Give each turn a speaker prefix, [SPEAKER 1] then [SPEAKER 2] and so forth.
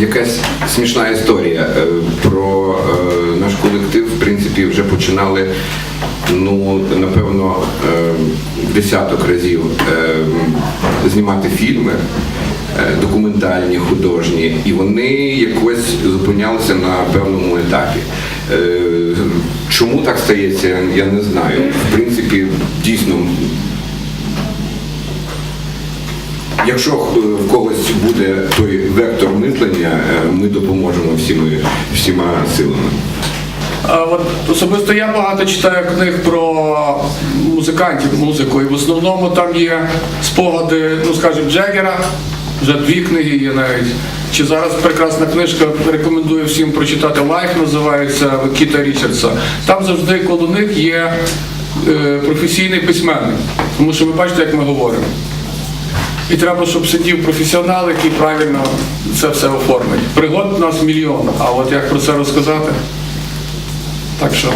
[SPEAKER 1] якась смішна історія е, про е, наш колектив. В принципі, вже починали. Ну, напевно, е, десяток разів знімати фільми документальні, художні, і вони якось зупинялися на певному етапі. Чому так стається, я не знаю. В принципі, дійсно Якщо е, в когось буде той вектор мислення, е, ми допоможемо всіми, всіма силами.
[SPEAKER 2] От особисто я багато читаю книг про музикантів, музику, і в основному там є спогади, ну скажімо, Джегера, вже дві книги є навіть. Чи зараз прекрасна книжка рекомендую всім прочитати Лайф, називається Кіта Річардса. Там завжди коло них є е, професійний письменник, тому що ви бачите, як ми говоримо. І треба, щоб сидів професіонал, який правильно це все оформить. Пригод у нас мільйон, а от як про це розказати? Так що